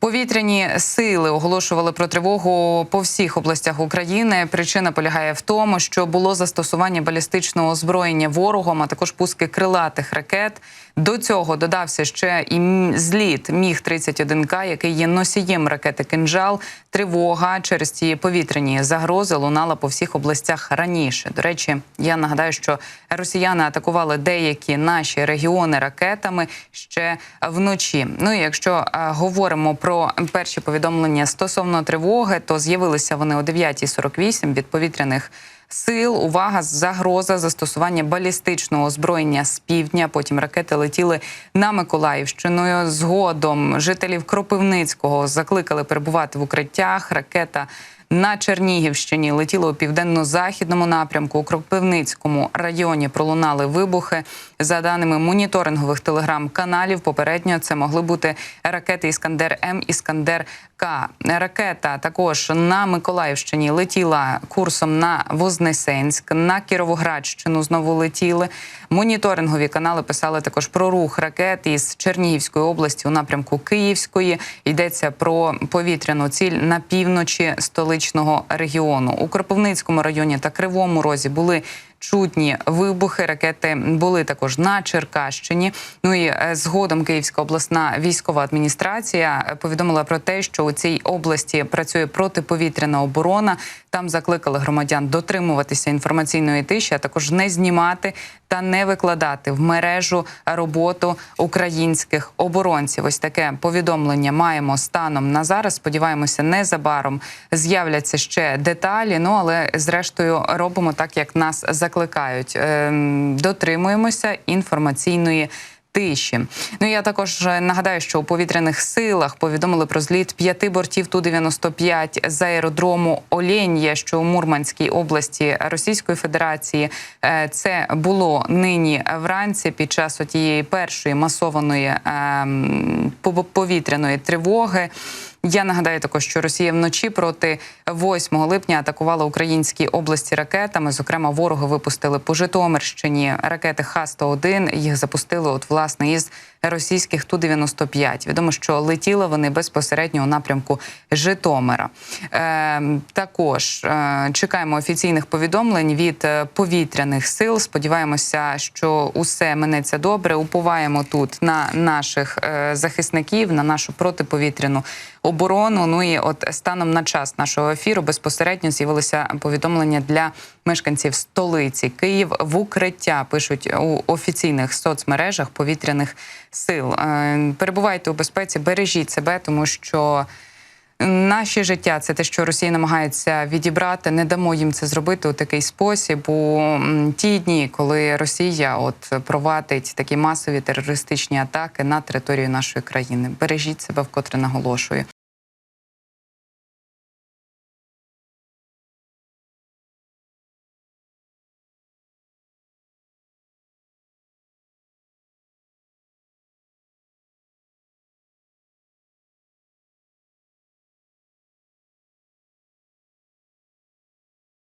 Повітряні сили оголошували про тривогу по всіх областях України. Причина полягає в тому, що було застосування балістичного озброєння ворогом, а також пуски крилатих ракет. До цього додався ще і зліт міг 31 к який є носієм ракети «Кинжал». Тривога через ці повітряні загрози лунала по всіх областях раніше. До речі, я нагадаю, що росіяни атакували деякі наші регіони ракетами ще вночі. Ну і якщо е, говоримо про перші повідомлення стосовно тривоги, то з'явилися вони о 9.48 від повітряних. Сил увага загроза застосування балістичного озброєння з півдня. Потім ракети летіли на Миколаївщину. Згодом жителів Кропивницького закликали перебувати в укриттях. Ракета на Чернігівщині летіло у південно-західному напрямку. У Кропивницькому районі пролунали вибухи. За даними моніторингових телеграм-каналів, попередньо це могли бути ракети Іскандер М Іскандер К. Ракета також на Миколаївщині летіла курсом на Вознесенськ, на Кіровоградщину знову летіли. Моніторингові канали писали також про рух ракет із Чернігівської області у напрямку Київської. Йдеться про повітряну ціль на півночі столичного регіону. У Кропивницькому районі та Кривому Розі були чутні вибухи. Ракети були також на Черкащині. Ну і е, згодом Київська обласна військова адміністрація е, повідомила про те, що у цій області працює протиповітряна оборона. Там закликали громадян дотримуватися інформаційної тиші, а також не знімати та не викладати в мережу роботу українських оборонців. Ось таке повідомлення маємо станом на зараз. Сподіваємося, незабаром з'являться ще деталі. Ну але зрештою робимо так, як нас закликають. Ем, Дотримуємося інформаційної. Тиші. Ну я також нагадаю, що у повітряних силах повідомили про зліт п'яти бортів Ту-95 з аеродрому Олен'я, що у Мурманській області Російської Федерації. Е, Це було нині вранці під час отієї першої масованої ем, повітряної тривоги. Я нагадаю також, що Росія вночі проти 8 липня атакувала українські області ракетами. Зокрема, вороги випустили по Житомирщині ракети Х-101. Їх запустили от власне із російських Ту-95. Відомо, що летіли вони безпосередньо у напрямку Житомира. Е, також е, чекаємо офіційних повідомлень від е, повітряних сил. Сподіваємося, що усе минеться добре. Уповаємо тут на наших е, захисників, на нашу протиповітряну оборону. Ну і от станом на час нашого ефіру безпосередньо з'явилися повідомлення для мешканців столиці Київ в укриття. Пишуть у офіційних соцмережах повітряних сил. Е, Перебувайте у безпеці, бережіть себе, тому що. Наші життя це те, що Росія намагається відібрати. Не дамо їм це зробити у такий спосіб. У ті дні, коли Росія от провадить такі масові терористичні атаки на територію нашої країни. Бережіть себе, вкотре наголошую.